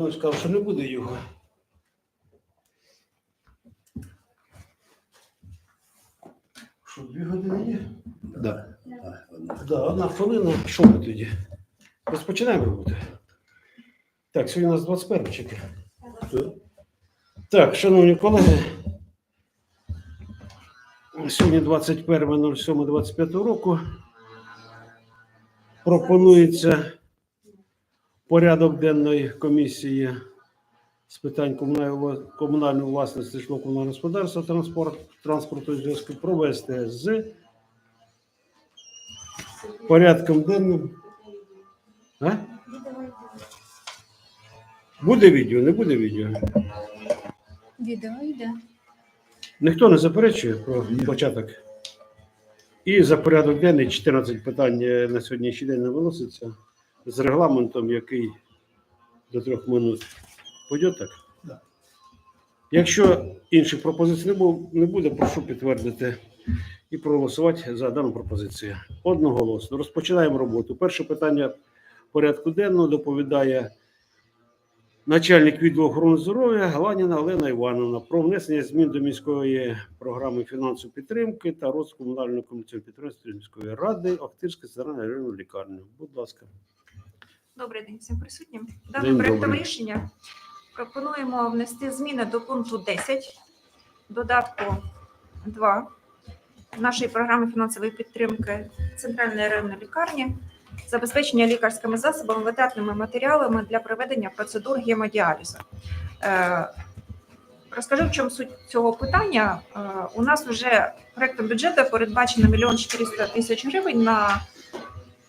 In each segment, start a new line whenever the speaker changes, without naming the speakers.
Він сказав, що не буде його. Що, дві години є?
Да.
Да, одна хвилина. Що ми тоді? Розпочинаємо роботу. Так, сьогодні у нас 21 чеки. Так, шановні колеги. Сьогодні 21.07.25 року. Пропонується порядок денної комісії з питань комунальної, власності житлово-комунального господарства, транспорт, транспорту і зв'язку провести з порядком денним. А? Буде відео, не буде відео.
Відео йде.
Ніхто не заперечує про початок. І за порядок денний 14 питань е, на сьогоднішній день не виноситься з регламентом, який до трьох минут. Пойде так?
Да.
Якщо інших пропозицій не буде, прошу підтвердити і проголосувати за дану пропозицію. Одноголосно. Розпочинаємо роботу. Перше питання порядку денного доповідає начальник відділу охорони здоров'я Галаніна Олена Івановна про внесення змін до міської програми фінансової підтримки та розвитку комунального комунікаційного підприємства міської ради Охтирська центральна районна лікарня. Будь ласка.
Добрий день всім присутнім. Даним проектом рішення пропонуємо внести зміни до пункту 10 додатку 2 нашої програми фінансової підтримки Центральної районної лікарні, забезпечення лікарськими засобами, витратними матеріалами для проведення процедур гемодіалізу. Е, Розкажу, в чому суть цього питання. Е, У нас вже проектом бюджету передбачено мільйон 400 тисяч гривень на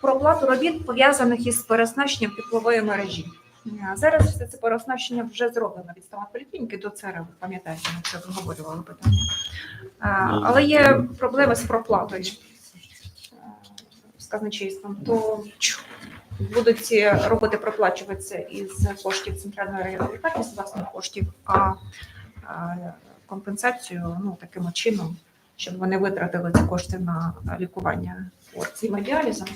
проплату робіт пов'язаних із переоснащенням теплової мережі. Е, Зараз все це переоснащення вже зроблено від стоматполіклініки до ЦР, ви пам'ятаєте, ми це обговорювали питання. Е, Але є проблеми з проплатою казначейством. То будуть ці роботи проплачуватися із коштів центральної районної лікарні, з власних коштів, а компенсацію ну, таким чином, щоб вони витратили ці кошти на лікування цим діалізом,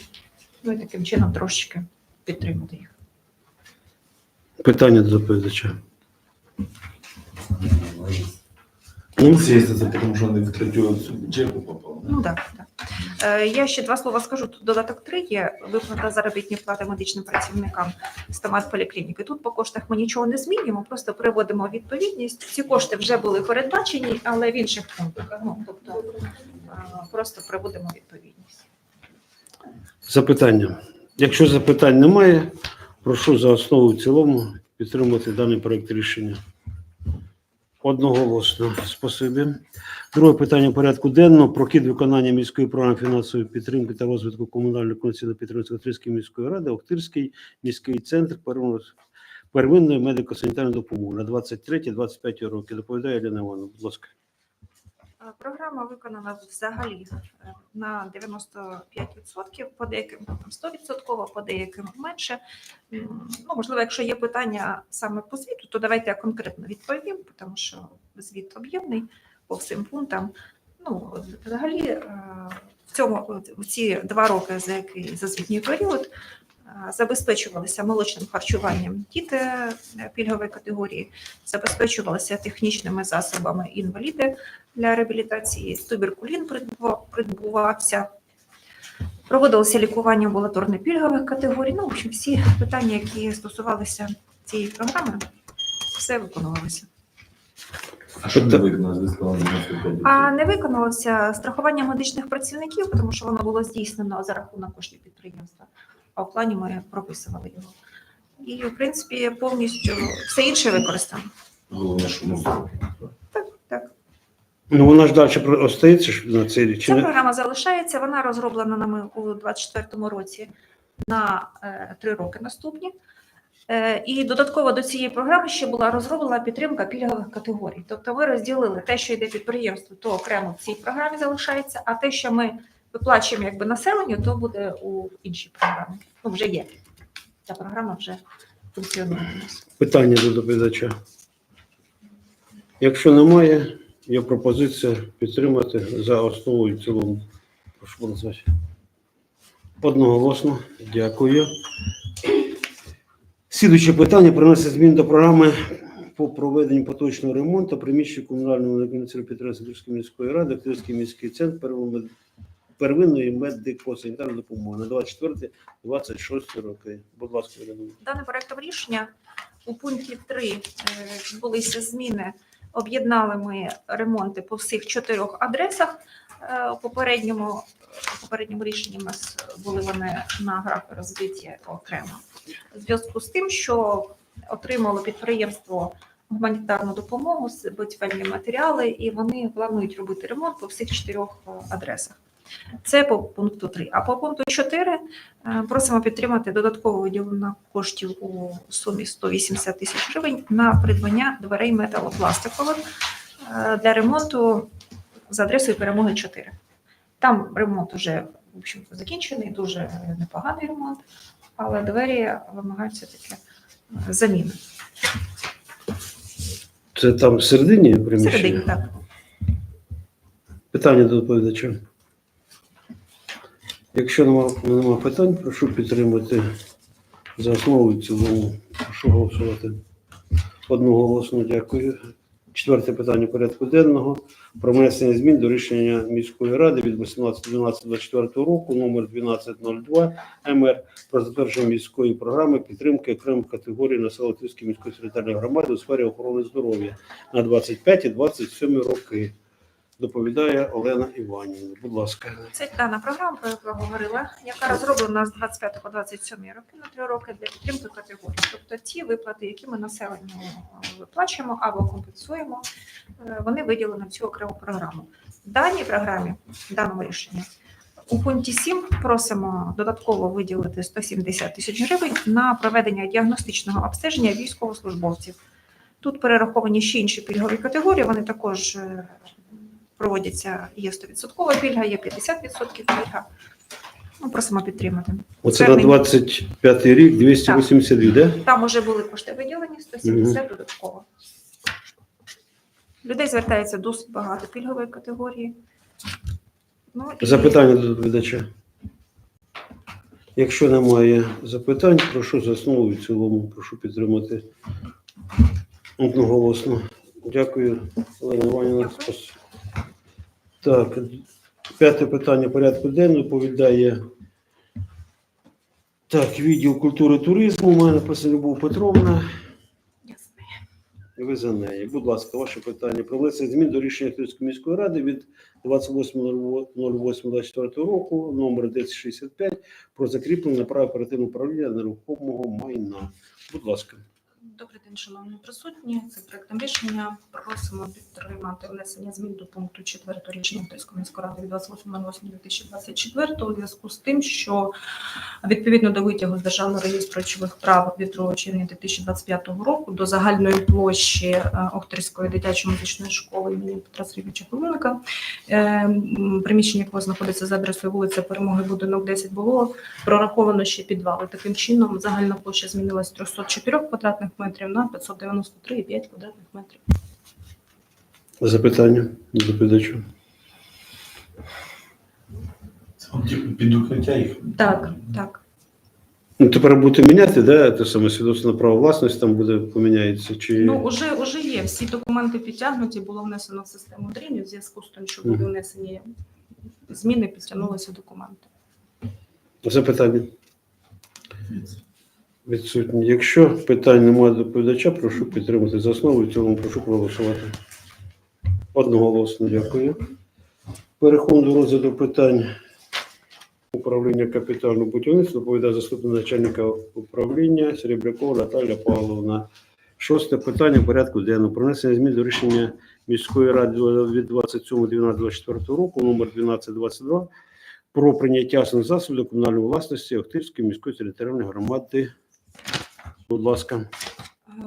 ну і таким чином трошечки підтримати їх.
Питання до доповідача.
Ну, естественно, потому что они в третью чеку попал.
Ну так, так. Е, Я ще два слова скажу. Тут додаток 3 є виплата заробітної плати медичним працівникам стомат-поліклініки. Тут по коштах ми нічого не змінюємо, просто приводимо відповідність. Ці кошти вже були передбачені, але в інших пунктах. Ну, тобто е, просто приводимо відповідність.
Запитання. Якщо запитань немає, прошу за основу в цілому підтримати даний проект рішення. Одноголосно. Спасибі. Друге питання порядку денного про хід виконання міської програми фінансової підтримки та розвитку комунального комерційного підтримки Охтирської міської ради, Охтирський міський центр первинної- медико-санітарної допомоги на 23-25 роки. Доповідає Ірина Івановна, будь ласка.
Е, Програма виконана взагалі е, на 95%, по деяким там 100%, по деяким менше. Ну, можливо, якщо є питання саме по звіту, то давайте я конкретно відповім, тому що звіт об'ємний по всім пунктам. Ну, взагалі, е, в цьому в ці два роки, за який за звітній період, е, забезпечувалися молочним харчуванням діти е, пільгової категорії, забезпечувалися технічними засобами інваліди для реабілітації, туберкулін придбува- придбувався, проводилося лікування амбулаторно пільгових категорій. Ну, в общем, всі питання, які стосувалися цієї програми, все виконувалося.
А что не выгнал с?
А не виконалося страхування медичних працівників, тому що воно було здійснено за рахунок коштів підприємства. А в плані ми прописували його. І, в принципі, повністю все інше використано.
Головне, що ну,
Так, так.
Ну, вона ж далі остається ж на цей рік.
Ця
не?
програма залишається. Вона розроблена нами у 2024 році на е, три роки наступні. Е, І додатково до цієї програми ще була розроблена підтримка пільгових категорій. Тобто ми розділили те, що йде підприємству, то окремо в цій програмі залишається, а те, що ми виплачуємо якби населенню, то буде у іншій програмі. Ну, вже є. Ця програма вже функціонує.
Питання до доповідача. Якщо немає, є пропозиція підтримати за основу і в цілому. Прошу голосувати. Одноголосно. Дякую. Слідуюче питання внесення змін до програми по проведенню поточного ремонту приміщення комунального некомерційного підприємства Київської міської ради, Київський міський центр первинної медико-санітарної допомоги на 24-26 роки. Будь ласка, Ірина.
Даним проектом рішення у пункті 3 е, відбулися зміни. Об'єднали ми ремонти по всіх чотирьох адресах. Е, У попередньому, попередньому рішенні у нас були вони на графи розбиті окремо. У зв'язку з тим, що отримало підприємство гуманітарну допомогу, будівельні матеріали, і вони планують робити ремонт по всіх чотирьох е, адресах. Це по пункту 3. А по пункту 4 Е, Просимо підтримати додатково виділення коштів у сумі 180 тисяч гривень на придбання дверей металопластикових е, для ремонту за адресою перемоги 4. Там ремонт вже в общем, закінчений, дуже непоганий ремонт, але двері вимагають все-таки е, заміни.
Це там всередині приміщення?
Всередині так.
Питання до доповідача. Якщо нема, нема питань, прошу підтримати за основу цілому. Прошу голосувати. Одноголосно дякую. Четверте питання порядку денного про внесення змін до рішення міської ради від 18.12.24 року номер 1202 МР про затвердження міської програми підтримки окремих категорій населення міської територіальної громади у сфері охорони здоров'я на 25 і 27 роки. Доповідає Олена Іванівна. Будь ласка.
Це дана програма, про яку говорила, яка розроблена з 25 по 27 роки на три роки для підтримки категорій. Тобто ті виплати, які ми населенню е, виплачуємо або компенсуємо, е, вони виділені в цю окрему програму. В даній програмі, в даному рішенні, у пункті 7 просимо додатково виділити 170 тисяч гривень на проведення діагностичного обстеження військовослужбовців. Тут перераховані ще інші пільгові категорії, вони також е, проводяться, є 100% пільга, є 50% пільга. Ну, просимо підтримати.
Оце на
Звернення.
25 рік 282, де?
Там вже були кошти виділені, 170 додатково. Людей звертається досить багато пільгової категорії. Ну, і
Запитання до доповідача. Якщо немає запитань, прошу за основу і в цілому. Прошу підтримати одноголосно. Дякую, Олена Іванівна. Так, п'яте питання порядку денного доповідає так, відділ культури туризму. У мене написано Любов Петровна. Ви за неї. Будь ласка, ваше питання. Про внесення змін до рішення Київської міської ради від 28.08.24 року, номер 1065, про закріплення права оперативного управління нерухомого майна. Будь ласка.
Добрий день, шановні присутні. Це проектом рішення. Просимо підтримати внесення змін до пункту 4 рішення Київської міської ради від 28.08.2024 у зв'язку з тим, що відповідно до витягу з державного реєстру речових прав від 2 червня 2025 року до загальної площі е, Охтирської дитячої музичної школи імені Петра Сергійовича Пилиника, е, приміщення якого знаходиться за адресою вулиця Перемоги, будинок 10 було прораховано ще підвали. Таким чином, загальна площа змінилась з 304 квадратних метрів на 593,5 квадратних метрів.
Запитання до доповідача.
Це типу, під укриття їх.
Так, так.
Ну, тепер будете міняти, да, те саме свідоцтво на право власності там буде поміняється? Чи...
Ну, уже, уже є. Всі документи підтягнуті, було внесено в систему дрінів в зв'язку з тим, що були внесені зміни, підтягнулися документи.
Запитання відсутні. Якщо питань немає до доповідача, прошу підтримати за основу і цілому прошу проголосувати. Одноголосно дякую. Переходимо до розгляду питань управління капітального будівництва. Доповідає заступник начальника управління Серебрякова Наталя Павловна. Шосте питання порядку денного. Пронесення змін до рішення міської ради від 27.12.24 року, номер 1222 про прийняття засобів до комунальної власності Охтирської міської територіальної громади. Будь ласка.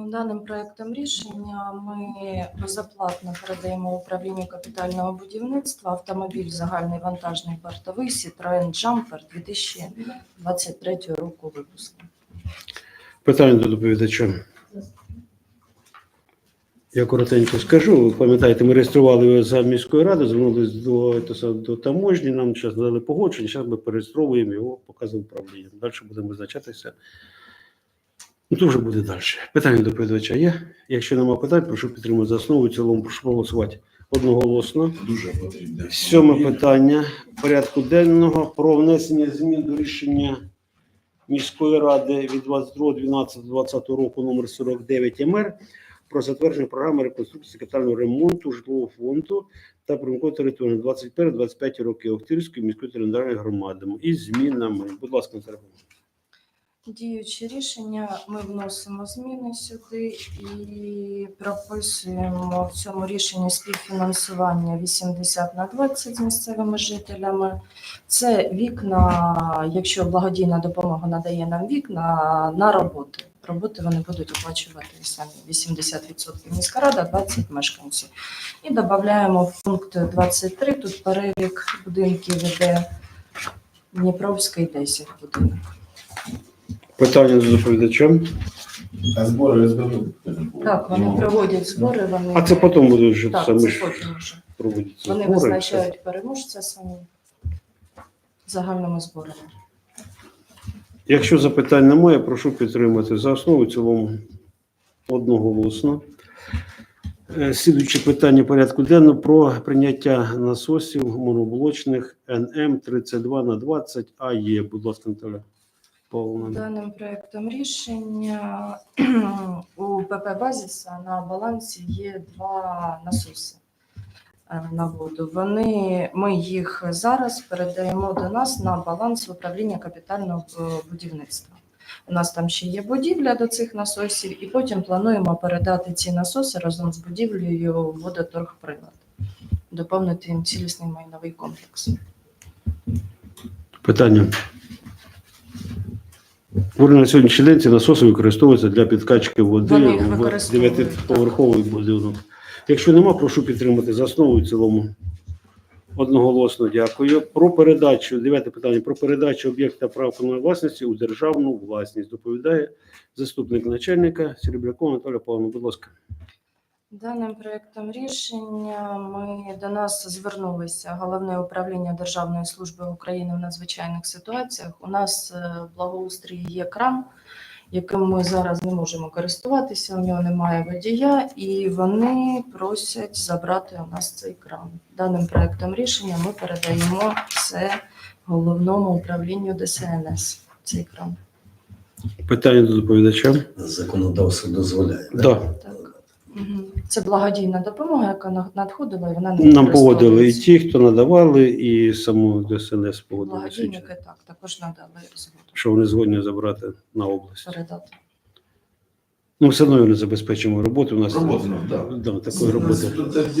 Даним проектом рішення ми безоплатно передаємо управлінню капітального будівництва автомобіль загальний вантажний бортовий Citroen Jumper 2023 року випуску.
Питання до доповідача. Я коротенько скажу. Ви пам'ятаєте, ми реєстрували його за міською радою, звернулися до, те до таможні, нам зараз дали погодження, зараз ми переєстровуємо його, показуємо управління. Далі будемо визначатися. Ну, то вже буде далі. Питання до доповідача є. Якщо немає питань, прошу підтримати за основу. і В цілому прошу проголосувати одноголосно.
Дуже потрібно.
Сьоме питання порядку денного про внесення змін до рішення міської ради від 22.12.2020 року номер 49 МР про затвердження програми реконструкції капітального ремонту житлового фонду та примкової території на 21-25 роки Охтирської міської територіальної громади із змінами. Будь ласка, Наталя.
Діюче рішення ми вносимо зміни сюди і прописуємо в цьому рішенні співфінансування 80 на 20 з місцевими жителями. Це вікна, якщо благодійна допомога надає нам вікна на роботи. Роботи вони будуть оплачувати самі 80% міська рада, 20 мешканців. І додаємо в пункт 23, тут перелік будинків іде Дніпровський 10 будинок.
Питання до доповідача.
А збори СББ?
Так, вони проводять збори, вони
А це потім буде вже
так,
саме
це
ж
потім вже.
проводяться
Вони
збори.
визначають переможця самі загальними зборами.
Якщо запитань немає, прошу підтримати за основу і в цілому одноголосно. Е, Слідуюче питання порядку денного про прийняття насосів моноблочних НМ 32 на 20 АЕ. Будь ласка, Наталя Павловна.
Даним проектом рішення у ПП Базіса на балансі є два насоси е, на воду. Вони, ми їх зараз передаємо до нас на баланс управління капітального е, будівництва. У нас там ще є будівля до цих насосів, і потім плануємо передати ці насоси разом з будівлею в водоторгприлад, доповнити їм цілісний майновий комплекс.
Питання. Вони на сьогоднішній день ці насоси використовуються для підкачки води
Вони їх
в
використовують,
дев'ятиповерховий будинок. Якщо нема, прошу підтримати за основу і в цілому. Одноголосно дякую. Про передачу, дев'яте питання, про передачу об'єкта прав комунальної власності у державну власність. Доповідає заступник начальника Серебрякова Анатолія Павловна. Будь ласка.
Даним проектом рішення ми до нас звернулися головне управління Державної служби України в надзвичайних ситуаціях. У нас е, в благоустрій є кран, яким ми зараз не можемо користуватися. У нього немає водія, і вони просять забрати у нас цей кран. Даним проектом рішення ми передаємо це головному управлінню ДСНС. Цей кран.
Питання до доповідача.
законодавство дозволяє.
Да.
Так. Мгм. Це благодійна допомога, яка надходила, і вона не
Нам погодили і ті, хто надавали, і саму ДСНС погодили,
Благодійники так також надали згоду
що вони згодні забрати на область.
передати.
Ну, все одно не забезпечимо роботу. У нас
Роботу, да.
Да, такої роботи.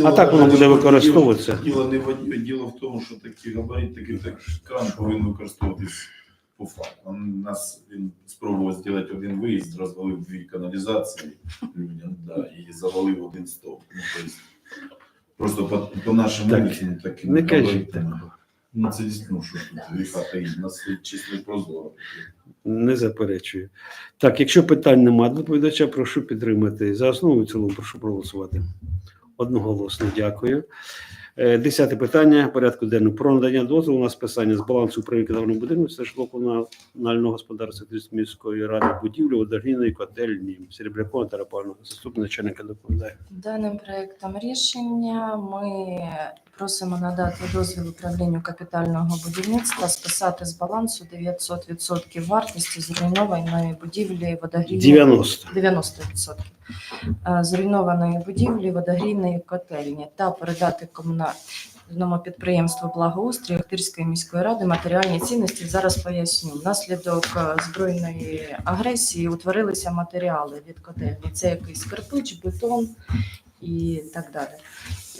А так воно буде використовуватися.
Діло не в діло в тому, що такий габарит, такий так, кран повинен використовуватись по факту. У нас він спробував зробити один виїзд, розвалив дві каналізації людям, да, і завалив один стовп. Ну, просто по, по нашим
Так,
вулицям таким
не кажіть.
Ну, це дійсно, що тут гріха таїть, нас чисто прозоро.
Не заперечую. Так, якщо питань немає доповідача, прошу підтримати. За основу і цілому прошу проголосувати. Одноголосно дякую. Е, Десяте питання порядку денного про надання дозволу на списання з балансу управління кадрного будинку це житлово-комунального господарства міської ради будівлі водогрійної котельні Серебрякова Тарапана. Заступник начальника доповідає.
Даним проектом рішення ми просимо надати дозвіл управлінню капітального будівництва списати з балансу 900% вартості зруйнованої будівлі водогрійної
90.
90% е, зруйнованої будівлі водогрійної котельні та передати комунальному підприємству благоустрій Охтирської міської ради матеріальні цінності. Зараз поясню. Внаслідок е, збройної агресії утворилися матеріали від котельні. Це якийсь кирпич, бетон і так далі.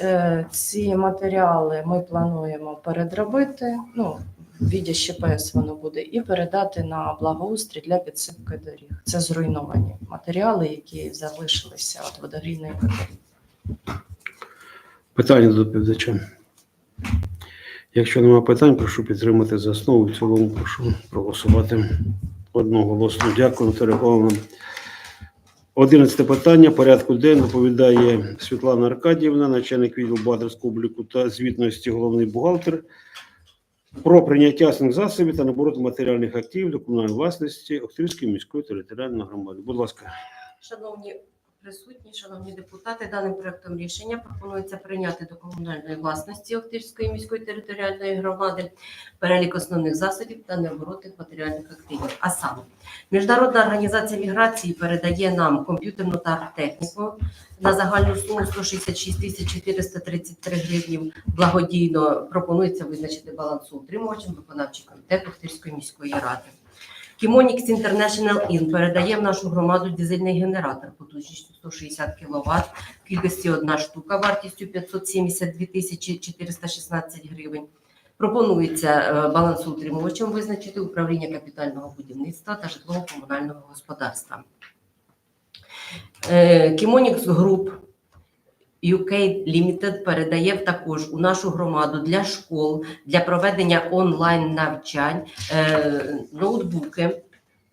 Е, Ці матеріали ми плануємо передробити. Ну, в віді ЩПС воно буде, і передати на благоустрій для підсипки доріг. Це зруйновані матеріали, які залишилися від водогрійної котельні.
Питання до доповідача. Якщо немає питань, прошу підтримати за основу. В цілому прошу проголосувати одноголосно. Дякую, Наталя Павловна. Одинадцяте питання порядку денного доповідає Світлана Аркадіївна, начальник відділу бухгалтерського обліку та звітності, головний бухгалтер про прийняття основних засобів та наоборот матеріальних активів до комунальної власності Охтирської міської територіальної громади. Будь ласка.
Шановні присутні, шановні депутати, даним проектом рішення пропонується прийняти до комунальної власності Охтирської міської територіальної громади перелік основних засобів та необоротних матеріальних активів. А саме, Міжнародна організація міграції передає нам комп'ютерну та техніку на загальну суму 166 тисяч 433 гривні. Благодійно пропонується визначити балансоутримувачем виконавчий комітет Охтирської міської ради. Кімонікс International Ін передає в нашу громаду дизельний генератор потужністю 160 кВт, кількості одна штука вартістю 572 тисячі 416 гривень. Пропонується е, балансоутримувачем визначити управління капітального будівництва та житлово-комунального господарства. Е, Кімонікс Груп UK Limited передає також у нашу громаду для школ для проведення онлайн навчань е, ноутбуки.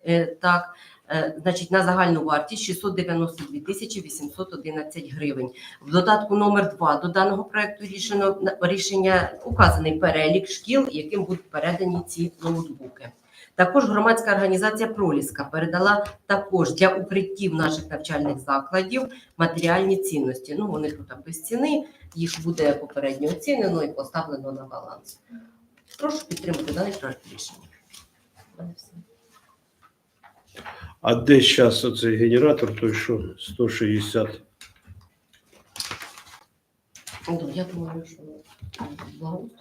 Е, так, е, значить, на загальну вартість 692 тисячі 811 гривень. В додатку номер 2 до даного проекту рішення, рішення указаний перелік шкіл, яким будуть передані ці ноутбуки. Також громадська організація Проліска передала також для укриттів наших навчальних закладів матеріальні цінності. Ну, вони тут без ціни, їх буде попередньо оцінено і поставлено на баланс. Прошу підтримати даний проект рішення.
А де зараз оцей генератор, той що 160?
Ну, я думаю, що.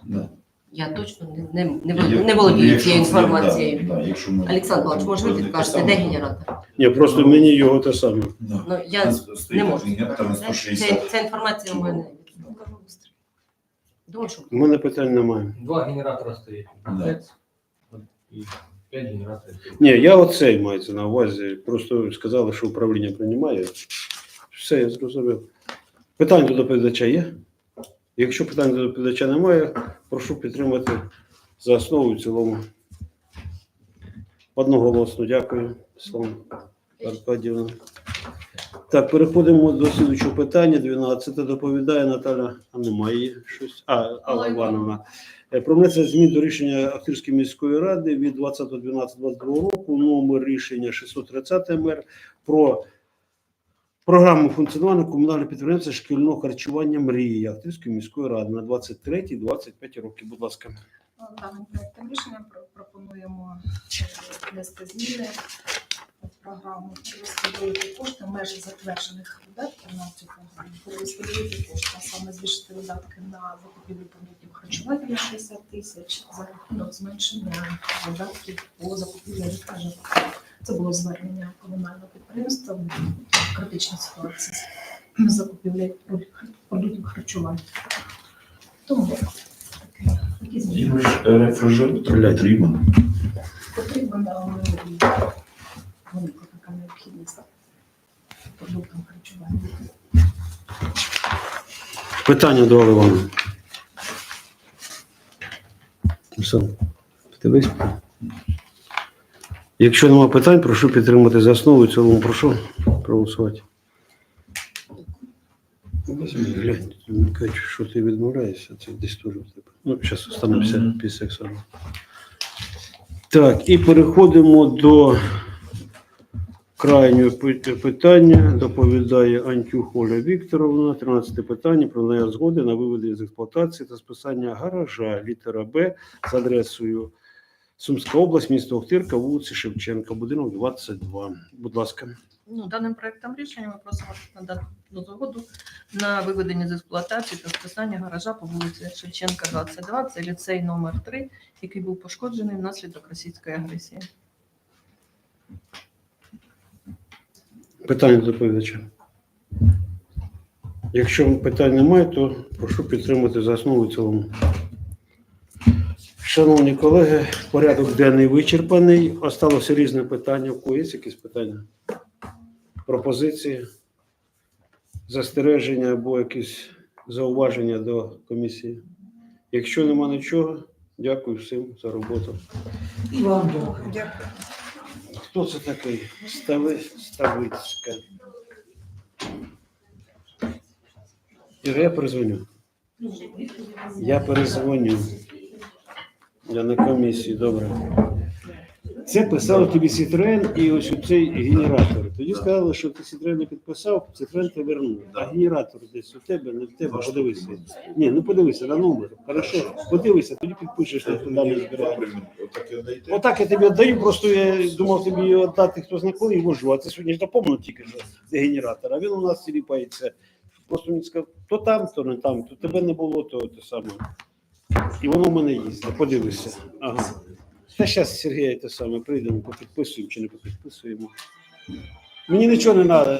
Да.
Я точно не, не, не, не володію цією інформацією.
Да, да, якщо ми-
Олександр Павлович, може ви підкажете, де генератор?
Ні, просто мені його те саме.
Да.
Ну, я не можу.
генератор на
Це,
160.
це, ця інформація у мене. Думаю, що
У мене питань немає.
Два генератора стоїть.
Да.
І п'ять генераторів.
Ні, я оцей мається на увазі. Просто сказали, що управління приймає. Все, я зрозумів. Питань до доповідача є? Якщо питань до доповідача немає, прошу підтримати за основу і в цілому. Одноголосно, дякую, Слава Аркадівна. Так, переходимо до слідчого питання. 12 доповідає Наталя. А немає щось. А, Алла Івановна. Е, Про внесення змін до рішення Ахтирської міської ради від 20.12.22 року, номер рішення 630 МР про програму функціонування комунального підприємства шкільного харчування мрії Ахтирської міської ради на 23-25 років. Будь ласка.
Даним проектом рішення пропонуємо е, внести зміни в програму розподілити кошти в межах затверджених видатків на цю програму. Розподілити кошти, а саме збільшити видатки на закупівлю продуктів харчування на 60 тисяч за рахунок зменшення видатків по закупівлі відкажу. Це було звернення комунального підприємства в критичній ситуації з закупівлею продуктів харчування. Тому такі зміни.
Їм ж рефрижератор потрібен.
Потрібна але велика така необхідність продуктам харчування.
Питання до Алли Все. Дивись. Якщо немає питань, прошу підтримати за основу і цілому прошу проголосувати. Глянь, кажуть, що ти відмовляєшся, це десь теж в тебе. Ну, зараз останемося після ексамену. Так, і переходимо до крайнього питання. Доповідає Антюх Оля Вікторовна. 13 питання про надання згоди на виведення з експлуатації та списання гаража літера Б з адресою Сумська область, місто Охтирка, вулиці Шевченка, будинок 22. Будь ласка.
Ну, даним проектом рішення ми просимо надати згоду на виведення з експлуатації та списання гаража по вулиці Шевченка, 22. Це ліцей номер 3 який був пошкоджений внаслідок російської агресії.
Питання до доповідача. Якщо питань немає, то прошу підтримати за основу і цілому. Шановні колеги, порядок денний вичерпаний. Осталося різне питання. У кого є якісь питання? Пропозиції, застереження або якісь зауваження до комісії? Якщо нема нічого, дякую всім за роботу.
І вам дякую.
Хто це такий? Стави, Ставицька. Я перезвоню. Я перезвоню. Я на комісії, добре. Це писав тобі Citroen і ось цей генератор. Тоді сказали, що ти Citroen не підписав, Citroen ти вернув. А генератор десь у тебе, не в тебе, подивися. Ні, ну подивися на номер. Хорошо, подивися, тоді підпишеш на туди не збирає.
Отак
я тобі віддаю, просто я думав тобі її віддати, хто знає коли, і можу. А ти сьогодні ж напомнив тільки що де генератор, а він у нас тіліпається. Просто мені сказав, то там, то не там, то тебе не було, то те саме. І воно в мене їздить. Подивися. Ага. Та зараз Сергія те саме прийдемо, попідписуємо чи не попідписуємо. Мені нічого не треба.